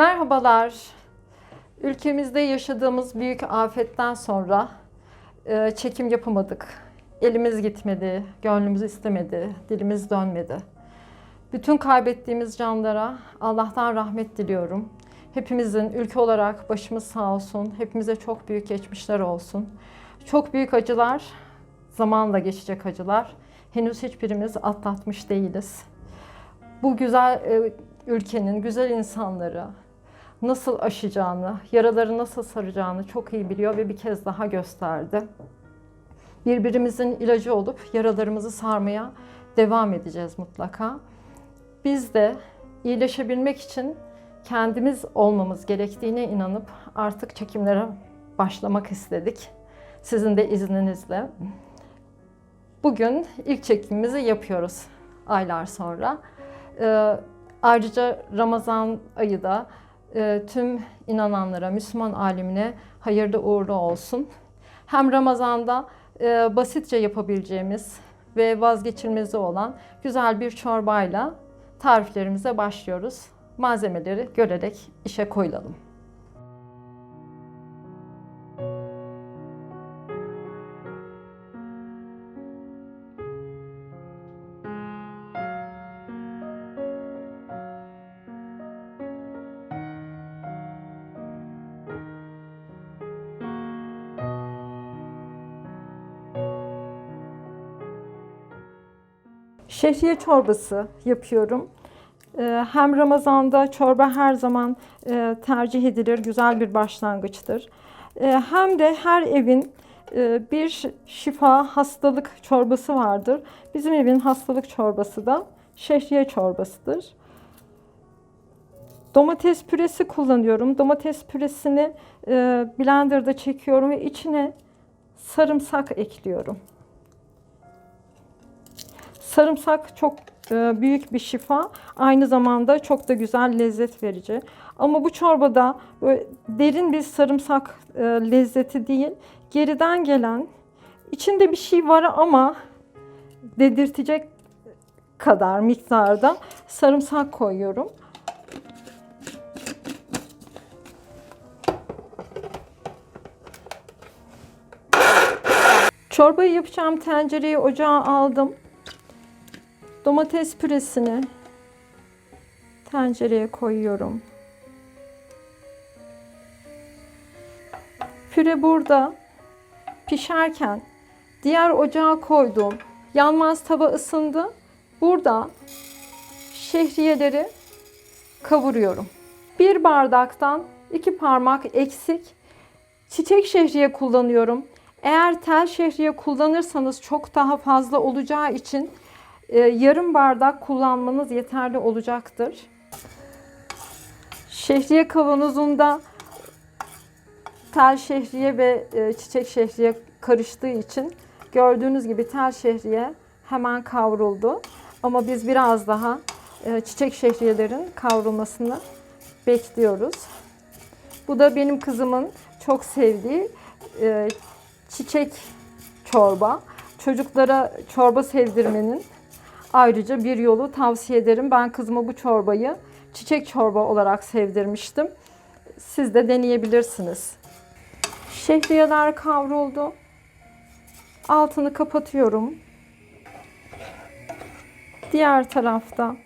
Merhabalar. Ülkemizde yaşadığımız büyük afetten sonra e, çekim yapamadık. Elimiz gitmedi, gönlümüz istemedi, dilimiz dönmedi. Bütün kaybettiğimiz canlara Allah'tan rahmet diliyorum. Hepimizin ülke olarak başımız sağ olsun. Hepimize çok büyük geçmişler olsun. Çok büyük acılar, zamanla geçecek acılar. Henüz hiçbirimiz atlatmış değiliz. Bu güzel e, ülkenin güzel insanları nasıl aşacağını, yaraları nasıl saracağını çok iyi biliyor ve bir kez daha gösterdi. Birbirimizin ilacı olup yaralarımızı sarmaya devam edeceğiz mutlaka. Biz de iyileşebilmek için kendimiz olmamız gerektiğine inanıp artık çekimlere başlamak istedik. Sizin de izninizle. Bugün ilk çekimimizi yapıyoruz aylar sonra. Ee, ayrıca Ramazan ayı da e, tüm inananlara, Müslüman alimine hayırlı uğurlu olsun. Hem Ramazan'da e, basitçe yapabileceğimiz ve vazgeçilmezi olan güzel bir çorbayla tariflerimize başlıyoruz. Malzemeleri görerek işe koyulalım. Şehriye çorbası yapıyorum. Ee, Hem Ramazan'da çorba her zaman e, tercih edilir, güzel bir başlangıçtır. Ee, Hem de her evin e, bir şifa hastalık çorbası vardır. Bizim evin hastalık çorbası da şehriye çorbasıdır. Domates püresi kullanıyorum. Domates püresini e, blenderda çekiyorum ve içine sarımsak ekliyorum. Sarımsak çok e, büyük bir şifa. Aynı zamanda çok da güzel lezzet verici. Ama bu çorbada böyle derin bir sarımsak e, lezzeti değil, geriden gelen içinde bir şey var ama dedirtecek kadar miktarda sarımsak koyuyorum. Çorbayı yapacağım tencereyi ocağa aldım. Domates püresini tencereye koyuyorum. Püre burada pişerken diğer ocağa koydum. Yanmaz tava ısındı. Burada şehriyeleri kavuruyorum. Bir bardaktan iki parmak eksik çiçek şehriye kullanıyorum. Eğer tel şehriye kullanırsanız çok daha fazla olacağı için yarım bardak kullanmanız yeterli olacaktır. Şehriye kavanozunda tel şehriye ve e, çiçek şehriye karıştığı için gördüğünüz gibi tel şehriye hemen kavruldu. Ama biz biraz daha e, çiçek şehriyelerin kavrulmasını bekliyoruz. Bu da benim kızımın çok sevdiği e, çiçek çorba. Çocuklara çorba sevdirmenin ayrıca bir yolu tavsiye ederim. Ben kızıma bu çorbayı çiçek çorba olarak sevdirmiştim. Siz de deneyebilirsiniz. Şehriyeler kavruldu. Altını kapatıyorum. Diğer tarafta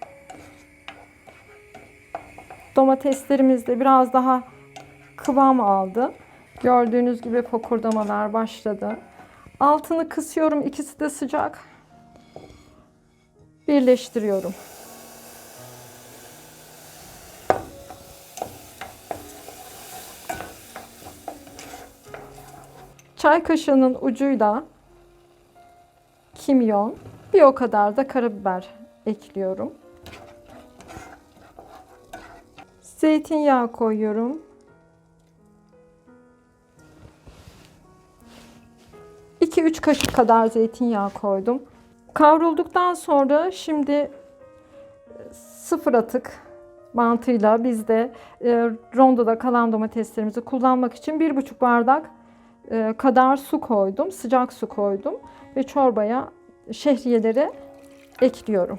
domateslerimiz de biraz daha kıvam aldı. Gördüğünüz gibi fokurdamalar başladı. Altını kısıyorum. İkisi de sıcak. Birleştiriyorum. Çay kaşığının ucuyla kimyon, bir o kadar da karabiber ekliyorum. Zeytinyağı koyuyorum. 2-3 kaşık kadar zeytinyağı koydum. Kavrulduktan sonra şimdi e, sıfır atık mantığıyla biz de e, rondoda kalan domateslerimizi kullanmak için 1,5 bardak e, kadar su koydum. Sıcak su koydum ve çorbaya şehriyeleri ekliyorum.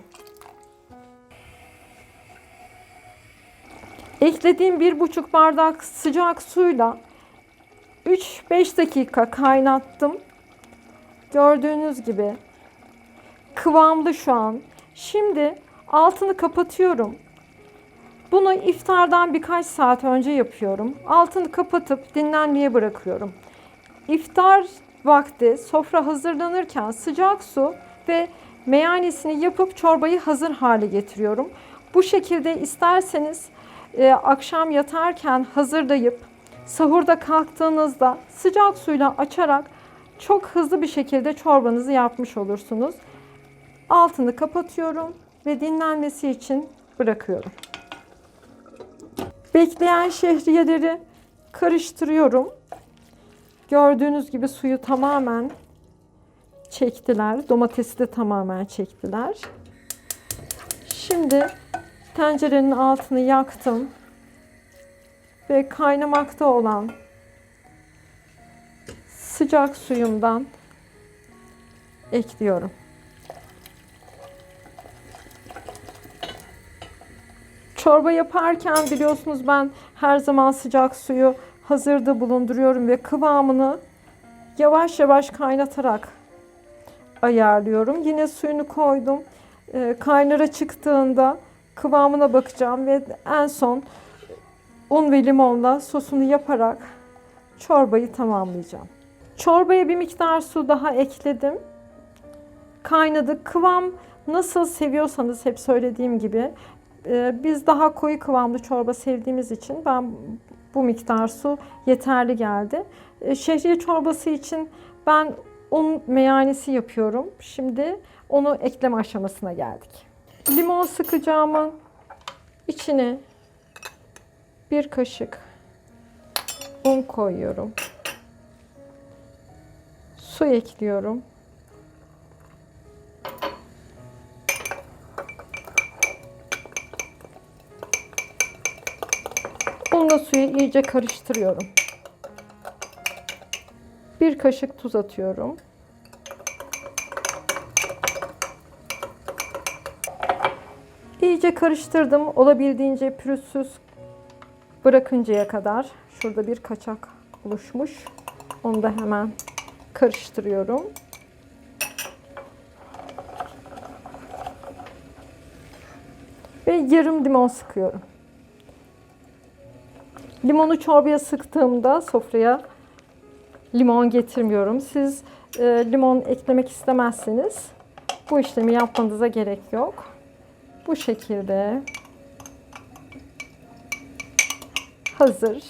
Eklediğim bir buçuk bardak sıcak suyla 3-5 dakika kaynattım. Gördüğünüz gibi kıvamlı şu an. Şimdi altını kapatıyorum. Bunu iftardan birkaç saat önce yapıyorum. Altını kapatıp dinlenmeye bırakıyorum. İftar vakti sofra hazırlanırken sıcak su ve meyanesini yapıp çorbayı hazır hale getiriyorum. Bu şekilde isterseniz e, akşam yatarken hazırlayıp sahurda kalktığınızda sıcak suyla açarak çok hızlı bir şekilde çorbanızı yapmış olursunuz. Altını kapatıyorum ve dinlenmesi için bırakıyorum. Bekleyen şehriyeleri karıştırıyorum. Gördüğünüz gibi suyu tamamen çektiler. Domatesi de tamamen çektiler. Şimdi tencerenin altını yaktım. Ve kaynamakta olan sıcak suyumdan ekliyorum. Çorba yaparken biliyorsunuz ben her zaman sıcak suyu hazırda bulunduruyorum ve kıvamını yavaş yavaş kaynatarak ayarlıyorum. Yine suyunu koydum. Ee, kaynara çıktığında kıvamına bakacağım ve en son un ve limonla sosunu yaparak çorbayı tamamlayacağım. Çorbaya bir miktar su daha ekledim. Kaynadı. Kıvam nasıl seviyorsanız hep söylediğim gibi biz daha koyu kıvamlı çorba sevdiğimiz için ben bu miktar su yeterli geldi. E, Şehriye çorbası için ben un meyanesi yapıyorum. Şimdi onu ekleme aşamasına geldik. Limon sıkacağımın içine bir kaşık un koyuyorum. Su ekliyorum. Unla suyu iyice karıştırıyorum. Bir kaşık tuz atıyorum. İyice karıştırdım. Olabildiğince pürüzsüz bırakıncaya kadar. Şurada bir kaçak oluşmuş. Onu da hemen karıştırıyorum. Ve yarım limon sıkıyorum. Limonu çorbaya sıktığımda sofraya limon getirmiyorum. Siz e, limon eklemek istemezseniz bu işlemi yapmanıza gerek yok. Bu şekilde hazır.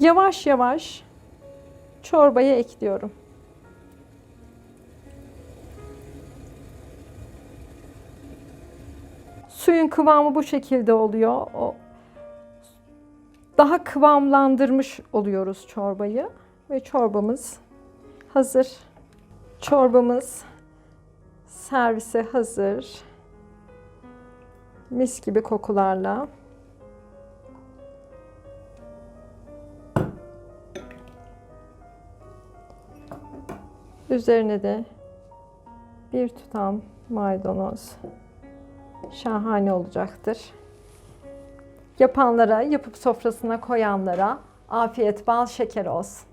Yavaş yavaş çorbaya ekliyorum. Suyun kıvamı bu şekilde oluyor. O daha kıvamlandırmış oluyoruz çorbayı ve çorbamız hazır. Çorbamız servise hazır. Mis gibi kokularla. Üzerine de bir tutam maydanoz şahane olacaktır. Yapanlara, yapıp sofrasına koyanlara afiyet bal şeker olsun.